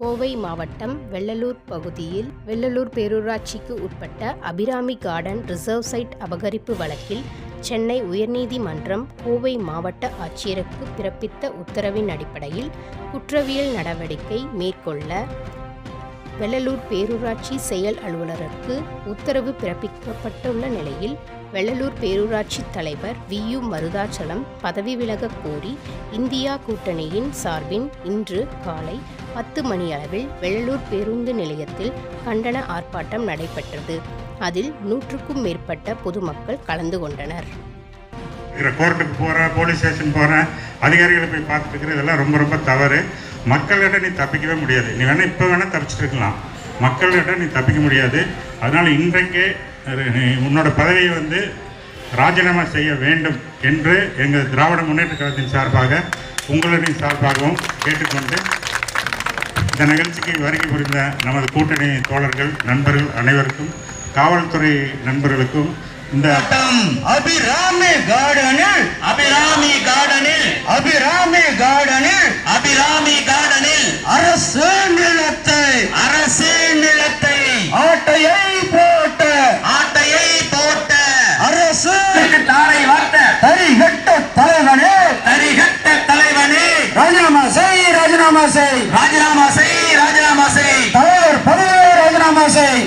கோவை மாவட்டம் வெள்ளலூர் பகுதியில் வெள்ளலூர் பேரூராட்சிக்கு உட்பட்ட அபிராமி கார்டன் ரிசர்வ் சைட் அபகரிப்பு வழக்கில் சென்னை உயர்நீதிமன்றம் கோவை மாவட்ட ஆட்சியருக்கு பிறப்பித்த உத்தரவின் அடிப்படையில் குற்றவியல் நடவடிக்கை மேற்கொள்ள வெள்ளலூர் பேரூராட்சி செயல் அலுவலருக்கு உத்தரவு பிறப்பிக்கப்பட்டுள்ள நிலையில் வெள்ளலூர் பேரூராட்சி தலைவர் வி யு மருதாச்சலம் பதவி விலகக் கோரி இந்தியா கூட்டணியின் சார்பின் இன்று காலை பத்து மணியளவில் வெள்ளலூர் பேருந்து நிலையத்தில் கண்டன ஆர்ப்பாட்டம் நடைபெற்றது. அதில் நூற்றுக்கும் மேற்பட்ட பொதுமக்கள் கலந்து கொண்டனர். கோர்ட்டுக்கு போகிறேன் போலீஸ் ஸ்டேஷன் போகிறேன் அதிகாரிகளை போய் பார்த்துட்டு இருக்கிற இதெல்லாம் ரொம்ப ரொம்ப தவறு. மக்கள்கிட்ட நீ தப்பிக்கவே முடியாது. நீ வேணால் இப்போ வேணால் தப்பிச்சுட்டு இருக்கலாம் மக்கள்கிட்ட நீ தப்பிக்க முடியாது. அதனால் இன்றைக்கே நீ உன்னோட பதவியை வந்து ராஜினாமா செய்ய வேண்டும் என்று எங்கள் திராவிட முன்னேற்ற கழகத்தின் சார்பாக உங்களுடைய சார்பாகவும் கேட்டுக்கொண்டு இந்த நிகழ்ச்சிக்கு வருகை புரிந்த நமது கூட்டணி தோழர்கள் நண்பர்கள் அனைவருக்கும் காவல்துறை நண்பர்களுக்கும் அபிராமி கார்டனில் அபிராமி கார்டனில் அபிராமி கார்டனில் அபிராமி கார்டனில் அரசு நிலத்தை அரசு நிலத்தை ஆட்டையை போட்ட ஆட்டையை போட்ட அரசு தாரை வார்த்த தரிகட்ட தலைவனே தரிகட்ட தலைவனே ராஜினாமா செய் ராஜினாமா செய் ராஜினாமா செய் ராஜினாமா செய் தலைவர் பதவியை ராஜினாமா செய்